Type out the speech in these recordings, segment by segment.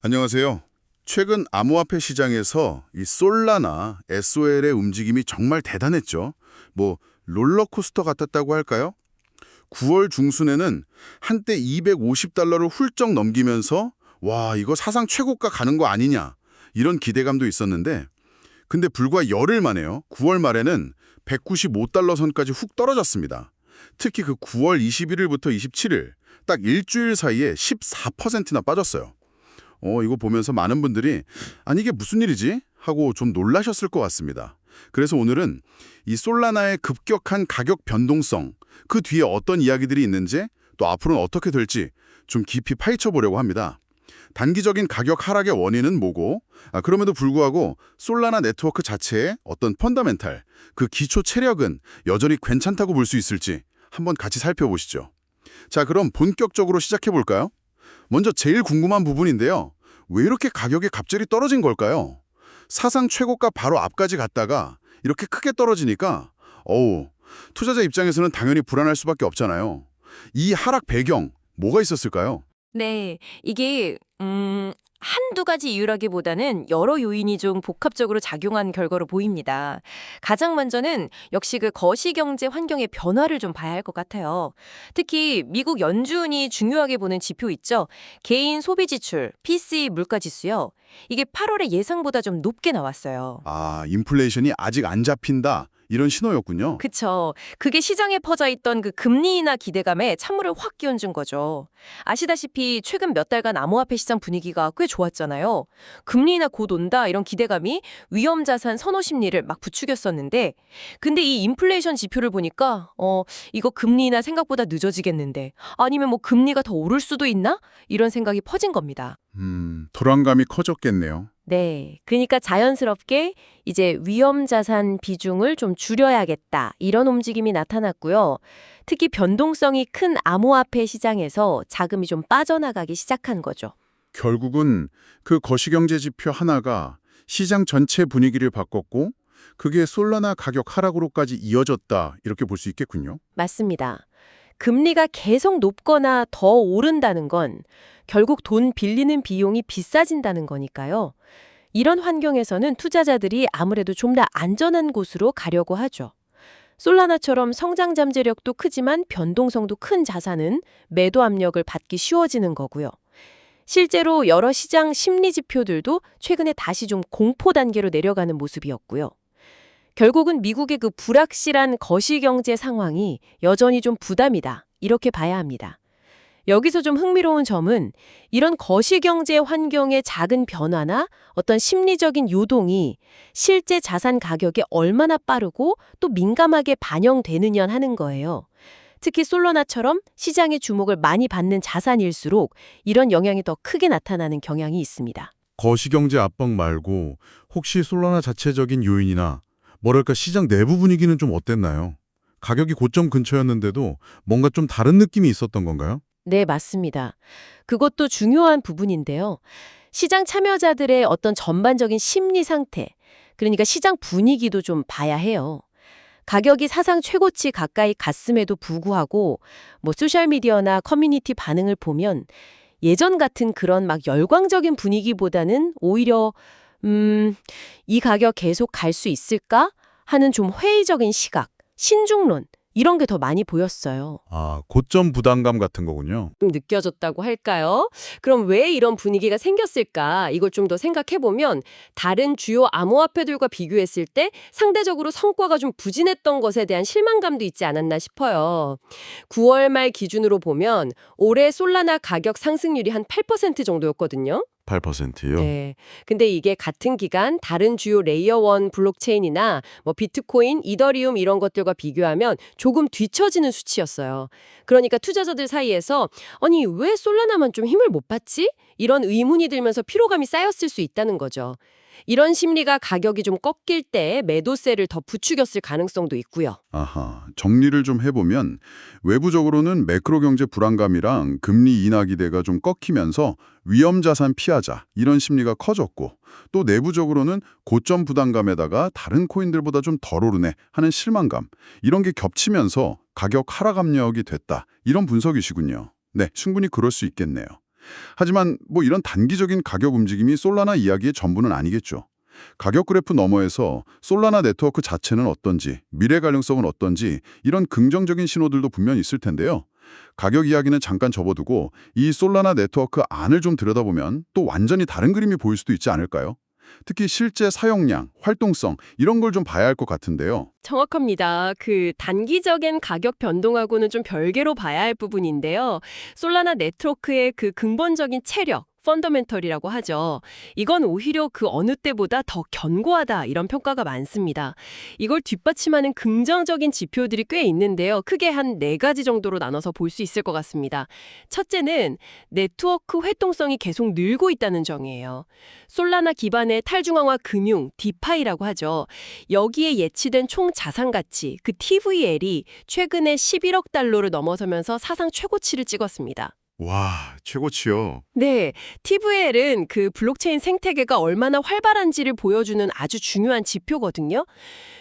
안녕하세요. 최근 암호화폐 시장에서 이 솔라나 SOL의 움직임이 정말 대단했죠. 뭐 롤러코스터 같았다고 할까요? 9월 중순에는 한때 250달러를 훌쩍 넘기면서 와 이거 사상 최고가 가는 거 아니냐 이런 기대감도 있었는데 근데 불과 열흘 만에요. 9월 말에는 195달러 선까지 훅 떨어졌습니다. 특히 그 9월 21일부터 27일 딱 일주일 사이에 14%나 빠졌어요. 어, 이거 보면서 많은 분들이 아니 이게 무슨 일이지? 하고 좀 놀라셨을 것 같습니다. 그래서 오늘은 이 솔라나의 급격한 가격 변동성, 그 뒤에 어떤 이야기들이 있는지 또 앞으로는 어떻게 될지 좀 깊이 파헤쳐 보려고 합니다. 단기적인 가격 하락의 원인은 뭐고, 아, 그럼에도 불구하고 솔라나 네트워크 자체의 어떤 펀더멘탈, 그 기초 체력은 여전히 괜찮다고 볼 수 있을지 한번 같이 살펴보시죠. 자, 그럼 본격적으로 시작해 볼까요? 먼저 제일 궁금한 부분인데요. 왜 이렇게 가격이 갑자기 떨어진 걸까요? 사상 최고가 바로 앞까지 갔다가 이렇게 크게 떨어지니까 어우, 투자자 입장에서는 당연히 불안할 수밖에 없잖아요. 이 하락 배경 뭐가 있었을까요? 네, 이게 음, 한두 가지 이유라기보다는 여러 요인이 좀 복합적으로 작용한 결과로 보입니다. 가장 먼저는 역시 그 거시경제 환경의 변화를 좀 봐야 할 것 같아요. 특히 미국 연준이 중요하게 보는 지표 있죠. 개인 소비 지출, PCE 물가 지수요. 이게 8월에 예상보다 좀 높게 나왔어요. 아, 인플레이션이 아직 안 잡힌다. 이런 신호였군요. 그쵸. 그게 시장에 퍼져 있던 그 금리 인하 기대감에 찬물을 확 끼얹은 거죠. 아시다시피 최근 몇 달간 암호화폐 시장 분위기가 꽤 좋았잖아요. 금리 인하 곧 온다 이런 기대감이 위험 자산 선호 심리를 막 부추겼었는데 근데 이 인플레이션 지표를 보니까 어 이거 금리 인하 생각보다 늦어지겠는데 아니면 뭐 금리가 더 오를 수도 있나? 이런 생각이 퍼진 겁니다. 음, 불안감이 커졌겠네요. 네. 그러니까 자연스럽게 이제 위험 자산 비중을 좀 줄여야겠다. 이런 움직임이 나타났고요. 특히 변동성이 큰 암호화폐 시장에서 자금이 좀 빠져나가기 시작한 거죠. 결국은 그 거시경제 지표 하나가 시장 전체 분위기를 바꿨고 그게 솔라나 가격 하락으로까지 이어졌다 이렇게 볼 수 있겠군요. 맞습니다. 금리가 계속 높거나 더 오른다는 건 결국 돈 빌리는 비용이 비싸진다는 거니까요. 이런 환경에서는 투자자들이 아무래도 좀 더 안전한 곳으로 가려고 하죠. 솔라나처럼 성장 잠재력도 크지만 변동성도 큰 자산은 매도 압력을 받기 쉬워지는 거고요. 실제로 여러 시장 심리 지표들도 최근에 다시 좀 공포 단계로 내려가는 모습이었고요. 결국은 미국의 그 불확실한 거시경제 상황이 여전히 좀 부담이다. 이렇게 봐야 합니다. 여기서 좀 흥미로운 점은 이런 거시경제 환경의 작은 변화나 어떤 심리적인 요동이 실제 자산 가격에 얼마나 빠르고 또 민감하게 반영되느냐 하는 거예요. 특히 솔로나처럼 시장의 주목을 많이 받는 자산일수록 이런 영향이 더 크게 나타나는 경향이 있습니다. 거시경제 압박 말고 혹시 솔라나 자체적인 요인이나 뭐랄까 시장 내부 분위기는 좀 어땠나요? 가격이 고점 근처였는데도 뭔가 좀 다른 느낌이 있었던 건가요? 네, 맞습니다. 그것도 중요한 부분인데요. 시장 참여자들의 어떤 전반적인 심리 상태, 그러니까 시장 분위기도 좀 봐야 해요. 가격이 사상 최고치 가까이 갔음에도 불구하고 뭐 소셜미디어나 커뮤니티 반응을 보면 예전 같은 그런 막 열광적인 분위기보다는 오히려 음, 이 가격 계속 갈 수 있을까? 하는 좀 회의적인 시각, 신중론 이런 게 더 많이 보였어요. 아, 고점 부담감 같은 거군요. 좀 느껴졌다고 할까요? 그럼 왜 이런 분위기가 생겼을까? 이걸 좀 더 생각해 보면 다른 주요 암호화폐들과 비교했을 때 상대적으로 성과가 좀 부진했던 것에 대한 실망감도 있지 않았나 싶어요. 9월 말 기준으로 보면 올해 솔라나 가격 상승률이 한 8% 정도였거든요. 8%요? 네. 근데 이게 같은 기간 다른 주요 레이어 1 블록체인이나 뭐 비트코인, 이더리움 이런 것들과 비교하면 조금 뒤처지는 수치였어요. 그러니까 투자자들 사이에서 아니 왜 솔라나만 좀 힘을 못 받지? 이런 의문이 들면서 피로감이 쌓였을 수 있다는 거죠. 이런 심리가 가격이 좀 꺾일 때 매도세를 더 부추겼을 가능성도 있고요. 아하, 정리를 좀 해보면 외부적으로는 매크로 경제 불안감이랑 금리 인하 기대가 좀 꺾이면서 위험 자산 피하자 이런 심리가 커졌고 또 내부적으로는 고점 부담감에다가 다른 코인들보다 좀 덜 오르네 하는 실망감 이런 게 겹치면서 가격 하락 압력이 됐다 이런 분석이시군요. 네, 충분히 그럴 수 있겠네요. 하지만 뭐 이런 단기적인 가격 움직임이 솔라나 이야기의 전부는 아니겠죠. 가격 그래프 너머에서 솔라나 네트워크 자체는 어떤지, 미래 가능성은 어떤지 이런 긍정적인 신호들도 분명히 있을 텐데요. 가격 이야기는 잠깐 접어두고 이 솔라나 네트워크 안을 좀 들여다보면 또 완전히 다른 그림이 보일 수도 있지 않을까요? 특히 실제 사용량, 활동성 이런 걸 좀 봐야 할 것 같은데요. 정확합니다. 그 단기적인 가격 변동하고는 좀 별개로 봐야 할 부분인데요. 솔라나 네트워크의 그 근본적인 체력, 펀더멘털이라고 하죠. 이건 오히려 그 어느 때보다 더 견고하다 이런 평가가 많습니다. 이걸 뒷받침하는 긍정적인 지표들이 꽤 있는데요. 크게 한 네 가지 정도로 나눠서 볼 수 있을 것 같습니다. 첫째는 네트워크 활동성이 계속 늘고 있다는 점이에요. 솔라나 기반의 탈중앙화 금융, 디파이라고 하죠. 여기에 예치된 총 자산 가치, 그 TVL이 최근에 11억 달러를 넘어서면서 사상 최고치를 찍었습니다. 와, 최고치요. 네, TVL은 그 블록체인 생태계가 얼마나 활발한지를 보여주는 아주 중요한 지표거든요.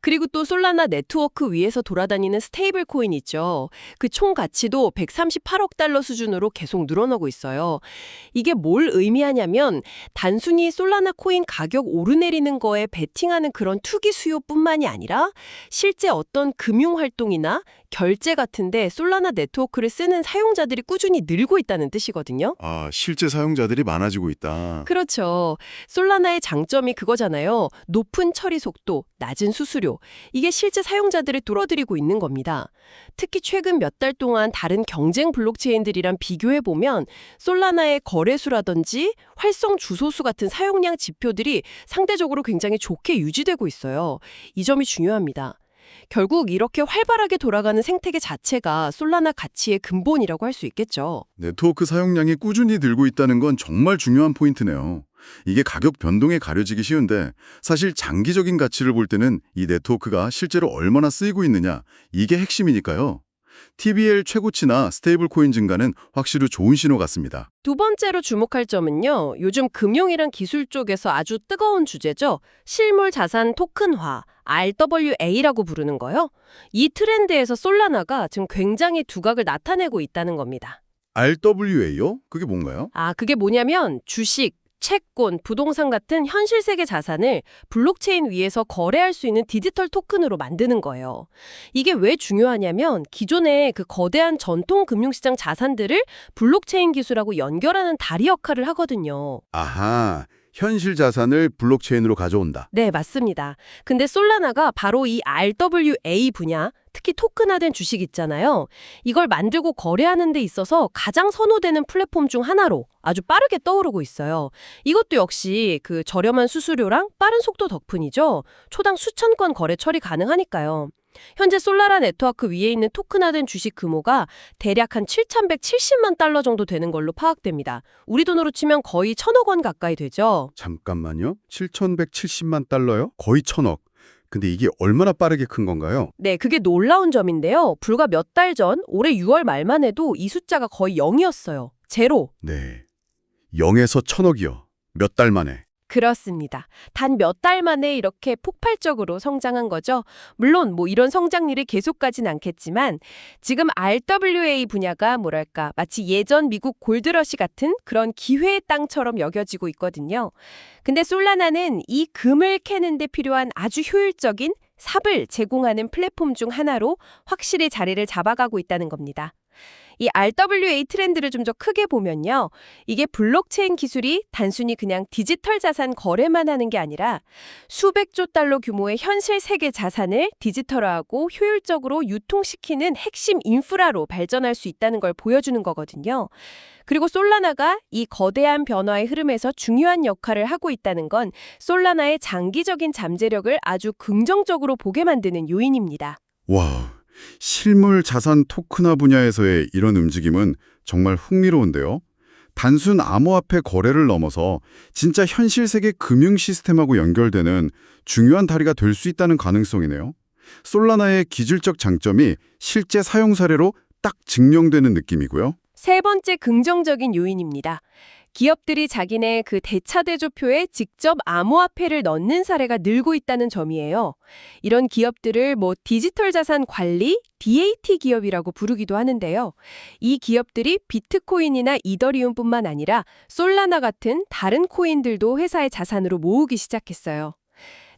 그리고 또 솔라나 네트워크 위에서 돌아다니는 스테이블 코인 있죠. 그 총 가치도 138억 달러 수준으로 계속 늘어나고 있어요. 이게 뭘 의미하냐면 단순히 솔라나 코인 가격 오르내리는 거에 베팅하는 그런 투기 수요뿐만이 아니라 실제 어떤 금융 활동이나 결제 같은데 솔라나 네트워크를 쓰는 사용자들이 꾸준히 늘고 있다는 뜻이거든요. 아, 실제 사용자들이 많아지고 있다. 그렇죠. 솔라나의 장점이 그거잖아요. 높은 처리 속도, 낮은 수수료. 이게 실제 사용자들을 뚫어들이고 있는 겁니다. 특히 최근 몇 달 동안 다른 경쟁 블록체인들이랑 비교해 보면 솔라나의 거래수라든지 활성 주소수 같은 사용량 지표들이 상대적으로 굉장히 좋게 유지되고 있어요. 이 점이 중요합니다. 결국 이렇게 활발하게 돌아가는 생태계 자체가 솔라나 가치의 근본이라고 할 수 있겠죠. 네트워크 사용량이 꾸준히 늘고 있다는 건 정말 중요한 포인트네요. 이게 가격 변동에 가려지기 쉬운데 사실 장기적인 가치를 볼 때는 이 네트워크가 실제로 얼마나 쓰이고 있느냐 이게 핵심이니까요. TBL 최고치나 스테이블 코인 증가는 확실히 좋은 신호 같습니다. 두 번째로 주목할 점은요. 요즘 금융이랑 기술 쪽에서 아주 뜨거운 주제죠. 실물 자산 토큰화, RWA라고 부르는 거요. 이 트렌드에서 솔라나가 지금 굉장히 두각을 나타내고 있다는 겁니다. RWA요? 그게 뭔가요? 아, 그게 뭐냐면 주식, 채권, 부동산 같은 현실 세계 자산을 블록체인 위에서 거래할 수 있는 디지털 토큰으로 만드는 거예요. 이게 왜 중요하냐면 기존의 그 거대한 전통 금융시장 자산들을 블록체인 기술하고 연결하는 다리 역할을 하거든요. 아하, 현실 자산을 블록체인으로 가져온다. 네, 맞습니다. 근데 솔라나가 바로 이 RWA 분야, 특히 토큰화된 주식 있잖아요. 이걸 만들고 거래하는 데 있어서 가장 선호되는 플랫폼 중 하나로 아주 빠르게 떠오르고 있어요. 이것도 역시 그 저렴한 수수료랑 빠른 속도 덕분이죠. 초당 수천 건 거래 처리 가능하니까요. 현재 솔라라 네트워크 위에 있는 토큰화된 주식 규모가 대략 한 7,170만 달러 정도 되는 걸로 파악됩니다. 우리 돈으로 치면 거의 천억 원 가까이 되죠. 잠깐만요. 7,170만 달러요? 거의 천억. 근데 이게 얼마나 빠르게 큰 건가요? 네, 그게 놀라운 점인데요. 불과 몇 달 전, 올해 6월 말만 해도 이 숫자가 거의 0이었어요. 제로. 네. 0에서 천억이요. 몇 달 만에. 그렇습니다. 단 몇 달 만에 이렇게 폭발적으로 성장한 거죠. 물론 뭐 이런 성장률이 계속 가진 않겠지만 지금 RWA 분야가 뭐랄까 마치 예전 미국 골드러시 같은 그런 기회의 땅처럼 여겨지고 있거든요. 근데 솔라나는 이 금을 캐는 데 필요한 아주 효율적인 삽을 제공하는 플랫폼 중 하나로 확실히 자리를 잡아가고 있다는 겁니다. 이 RWA 트렌드를 좀 더 크게 보면요. 이게 블록체인 기술이 단순히 그냥 디지털 자산 거래만 하는 게 아니라 수백조 달러 규모의 현실 세계 자산을 디지털화하고 효율적으로 유통시키는 핵심 인프라로 발전할 수 있다는 걸 보여주는 거거든요. 그리고 솔라나가 이 거대한 변화의 흐름에서 중요한 역할을 하고 있다는 건 솔라나의 장기적인 잠재력을 아주 긍정적으로 보게 만드는 요인입니다. 와, 실물 자산 토큰화 분야에서의 이런 움직임은 정말 흥미로운데요. 단순 암호화폐 거래를 넘어서 진짜 현실 세계 금융 시스템하고 연결되는 중요한 다리가 될 수 있다는 가능성이네요. 솔라나의 기술적 장점이 실제 사용 사례로 딱 증명되는 느낌이고요. 세 번째 긍정적인 요인입니다. 기업들이 자기네 그 대차대조표에 직접 암호화폐를 넣는 사례가 늘고 있다는 점이에요. 이런 기업들을 뭐 디지털 자산 관리, DAT 기업이라고 부르기도 하는데요. 이 기업들이 비트코인이나 이더리움뿐만 아니라 솔라나 같은 다른 코인들도 회사의 자산으로 모으기 시작했어요.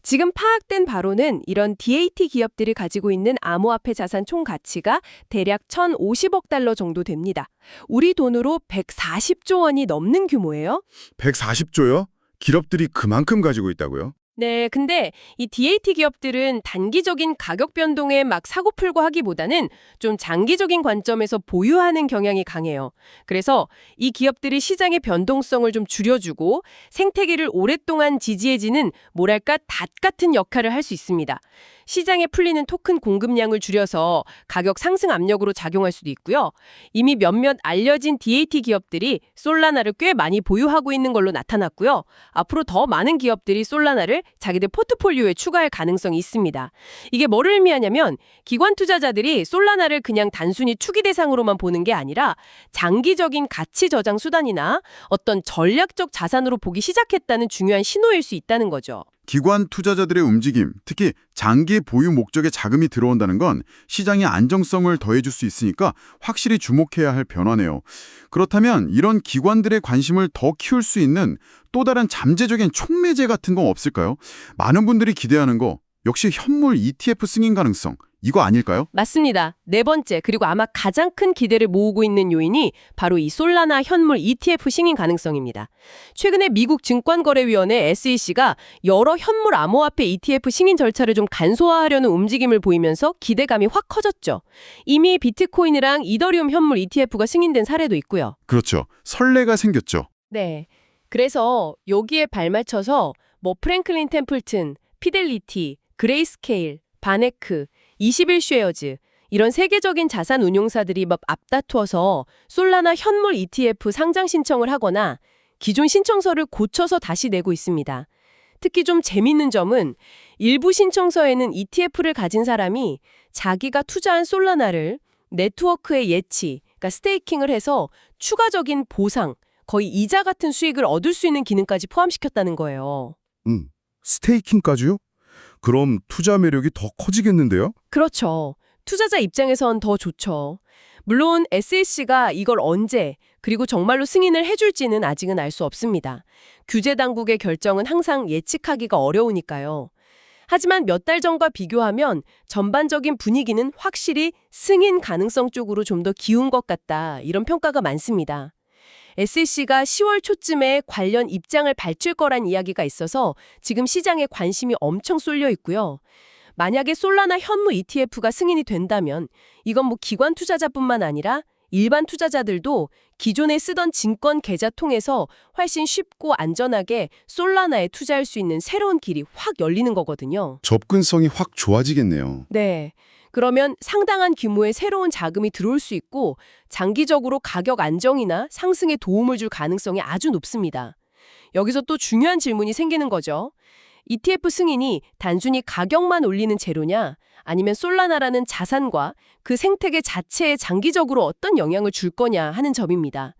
지금 파악된 바로는 이런 DAT 기업들이 가지고 있는 암호화폐 자산 총 가치가 대략 1,050억 달러 정도 됩니다. 우리 돈으로 140조 원이 넘는 규모예요. 140조요? 기업들이 그만큼 가지고 있다고요? 네, 근데 이 DAT 기업들은 단기적인 가격 변동에 막 사고 풀고 하기보다는 좀 장기적인 관점에서 보유하는 경향이 강해요. 그래서 이 기업들이 시장의 변동성을 좀 줄여주고 생태계를 오랫동안 지지해지는 뭐랄까 닷 같은 역할을 할 수 있습니다. 시장에 풀리는 토큰 공급량을 줄여서 가격 상승 압력으로 작용할 수도 있고요. 이미 몇몇 알려진 DAT 기업들이 솔라나를 꽤 많이 보유하고 있는 걸로 나타났고요. 앞으로 더 많은 기업들이 솔라나를 자기들 포트폴리오에 추가할 가능성이 있습니다. 이게 뭐를 의미하냐면 기관 투자자들이 솔라나를 그냥 단순히 투기 대상으로만 보는 게 아니라 장기적인 가치 저장 수단이나 어떤 전략적 자산으로 보기 시작했다는 중요한 신호일 수 있다는 거죠. 기관 투자자들의 움직임, 특히 장기 보유 목적의 자금이 들어온다는 건 시장의 안정성을 더해줄 수 있으니까 확실히 주목해야 할 변화네요. 그렇다면 이런 기관들의 관심을 더 키울 수 있는 또 다른 잠재적인 촉매제 같은 건 없을까요? 많은 분들이 기대하는 거 역시 현물 ETF 승인 가능성 이거 아닐까요? 맞습니다. 네 번째, 그리고 아마 가장 큰 기대를 모으고 있는 요인이 바로 이 솔라나 현물 ETF 승인 가능성입니다. 최근에 미국 증권거래위원회 SEC가 여러 현물 암호화폐 ETF 승인 절차를 좀 간소화하려는 움직임을 보이면서 기대감이 확 커졌죠. 이미 비트코인이랑 이더리움 현물 ETF가 승인된 사례도 있고요. 그렇죠. 설레가 생겼죠. 네. 그래서 여기에 발맞춰서 뭐 프랭클린 템플튼, 피델리티, 그레이스케일, 바네크, 21쉐어즈 이런 세계적인 자산 운용사들이 막 앞다투어서 솔라나 현물 ETF 상장 신청을 하거나 기존 신청서를 고쳐서 다시 내고 있습니다. 특히 좀 재밌는 점은 일부 신청서에는 ETF를 가진 사람이 자기가 투자한 솔라나를 네트워크에 예치, 그러니까 스테이킹을 해서 추가적인 보상, 거의 이자 같은 수익을 얻을 수 있는 기능까지 포함시켰다는 거예요. 음, 스테이킹까지요? 그럼 투자 매력이 더 커지겠는데요? 그렇죠. 투자자 입장에선 더 좋죠. 물론 SEC가 이걸 언제 그리고 정말로 승인을 해줄지는 아직은 알 수 없습니다. 규제 당국의 결정은 항상 예측하기가 어려우니까요. 하지만 몇 달 전과 비교하면 전반적인 분위기는 확실히 승인 가능성 쪽으로 좀 더 기운 것 같다 이런 평가가 많습니다. SEC가 10월 초쯤에 관련 입장을 밝힐 거란 이야기가 있어서 지금 시장에 관심이 엄청 쏠려 있고요. 만약에 솔라나 현무 ETF가 승인이 된다면 이건 뭐 기관 투자자뿐만 아니라 일반 투자자들도 기존에 쓰던 증권 계좌 통해서 훨씬 쉽고 안전하게 솔라나에 투자할 수 있는 새로운 길이 확 열리는 거거든요. 접근성이 확 좋아지겠네요. 네. 그러면 상당한 규모의 새로운 자금이 들어올 수 있고 장기적으로 가격 안정이나 상승에 도움을 줄 가능성이 아주 높습니다. 여기서 또 중요한 질문이 생기는 거죠. ETF 승인이 단순히 가격만 올리는 재료냐 아니면 솔라나라는 자산과 그 생태계 자체에 장기적으로 어떤 영향을 줄 거냐 하는 점입니다.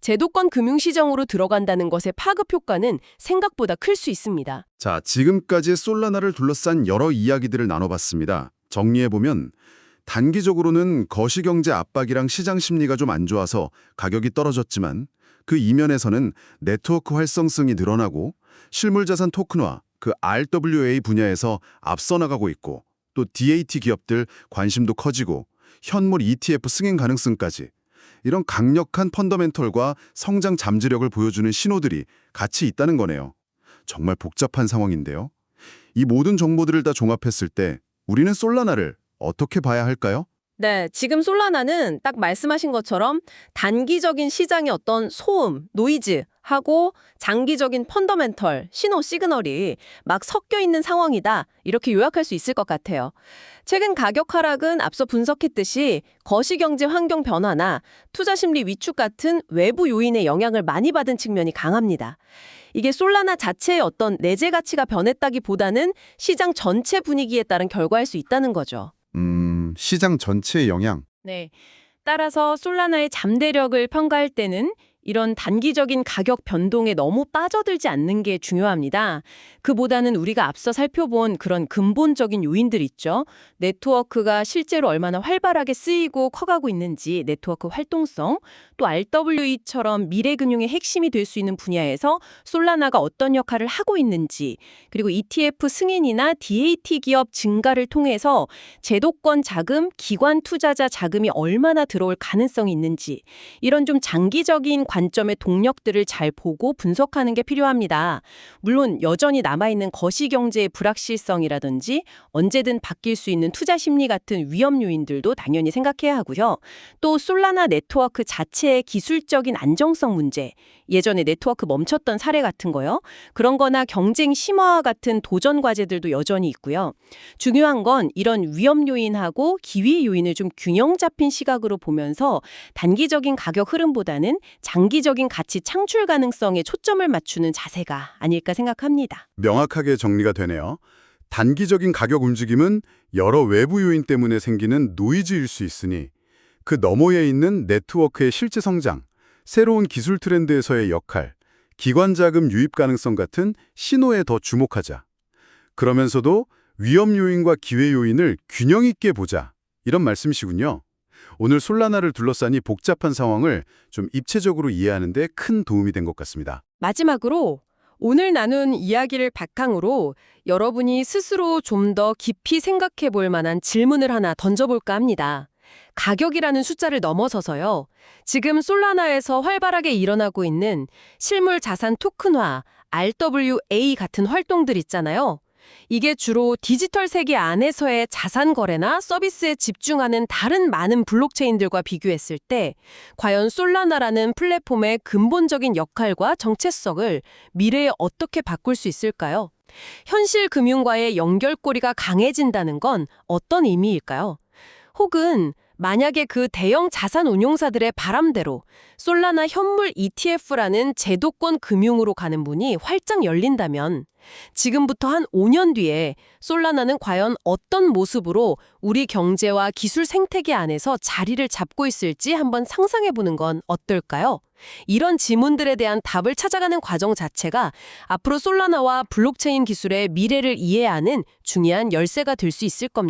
제도권 금융시장으로 들어간다는 것의 파급 효과는 생각보다 클 수 있습니다. 자, 지금까지 솔라나를 둘러싼 여러 이야기들을 나눠봤습니다. 정리해보면 단기적으로는 거시경제 압박이랑 시장 심리가 좀 안 좋아서 가격이 떨어졌지만 그 이면에서는 네트워크 활성성이 늘어나고 실물자산 토큰화, 그 RWA 분야에서 앞서 나가고 있고 또 DAT 기업들 관심도 커지고 현물 ETF 승인 가능성까지 이런 강력한 펀더멘털과 성장 잠재력을 보여주는 신호들이 같이 있다는 거네요. 정말 복잡한 상황인데요. 이 모든 정보들을 다 종합했을 때 우리는 솔라나를 어떻게 봐야 할까요? 네, 지금 솔라나는 딱 말씀하신 것처럼 단기적인 시장의 어떤 소음, 노이즈 하고 장기적인 펀더멘털, 신호 시그널이 막 섞여 있는 상황이다. 이렇게 요약할 수 있을 것 같아요. 최근 가격 하락은 앞서 분석했듯이 거시경제 환경 변화나 투자 심리 위축 같은 외부 요인의 영향을 많이 받은 측면이 강합니다. 이게 솔라나 자체의 어떤 내재 가치가 변했다기보다는 시장 전체 분위기에 따른 결과일 수 있다는 거죠. 음, 시장 전체의 영향. 네. 따라서 솔라나의 잠대력을 평가할 때는 이런 단기적인 가격 변동에 너무 빠져들지 않는 게 중요합니다. 그보다는 우리가 앞서 살펴본 그런 근본적인 요인들 있죠. 네트워크가 실제로 얼마나 활발하게 쓰이고 커가고 있는지, 네트워크 활동성, 또 RWE처럼 미래 금융의 핵심이 될 수 있는 분야에서 솔라나가 어떤 역할을 하고 있는지, 그리고 ETF 승인이나 DAT 기업 증가를 통해서 제도권 자금, 기관 투자자 자금이 얼마나 들어올 가능성이 있는지, 이런 좀 장기적인 관 점의 동력들을 잘 보고 분석하는 게 필요합니다. 물론 여전히 남아있는 거시경제의 불확실성이라든지 언제든 바뀔 수 있는 투자 심리 같은 위험 요인들도 당연히 생각해야 하고요. 또 솔라나 네트워크 자체의 기술적인 안정성 문제, 예전에 네트워크 멈췄던 사례 같은 거요. 그런 거나 경쟁 심화와 같은 도전 과제들도 여전히 있고요. 중요한 건 이런 위험 요인하고 기회 요인을 좀 균형 잡힌 시각으로 보면서 단기적인 가격 흐름보다는 장기적인 가치 창출 가능성에 초점을 맞추는 자세가 아닐까 생각합니다. 명확하게 정리가 되네요. 단기적인 가격 움직임은 여러 외부 요인 때문에 생기는 노이즈일 수 있으니 그 너머에 있는 네트워크의 실제 성장, 새로운 기술 트렌드에서의 역할, 기관 자금 유입 가능성 같은 신호에 더 주목하자. 그러면서도 위험 요인과 기회 요인을 균형 있게 보자. 이런 말씀이시군요. 오늘 솔라나를 둘러싸니 복잡한 상황을 좀 입체적으로 이해하는 데 큰 도움이 된 것 같습니다. 마지막으로 오늘 나눈 이야기를 바탕으로 여러분이 스스로 좀 더 깊이 생각해 볼 만한 질문을 하나 던져볼까 합니다. 가격이라는 숫자를 넘어서서요. 지금 솔라나에서 활발하게 일어나고 있는 실물 자산 토큰화, RWA 같은 활동들 있잖아요. 이게 주로 디지털 세계 안에서의 자산 거래나 서비스에 집중하는 다른 많은 블록체인들과 비교했을 때 과연 솔라나라는 플랫폼의 근본적인 역할과 정체성을 미래에 어떻게 바꿀 수 있을까요? 현실 금융과의 연결고리가 강해진다는 건 어떤 의미일까요? 혹은 만약에 그 대형 자산 운용사들의 바람대로 솔라나 현물 ETF라는 제도권 금융으로 가는 문이 활짝 열린다면 지금부터 한 5년 뒤에 솔라나는 과연 어떤 모습으로 우리 경제와 기술 생태계 안에서 자리를 잡고 있을지 한번 상상해 보는 건 어떨까요? 이런 지문들에 대한 답을 찾아가는 과정 자체가 앞으로 솔라나와 블록체인 기술의 미래를 이해하는 중요한 열쇠가 될 수 있을 겁니다.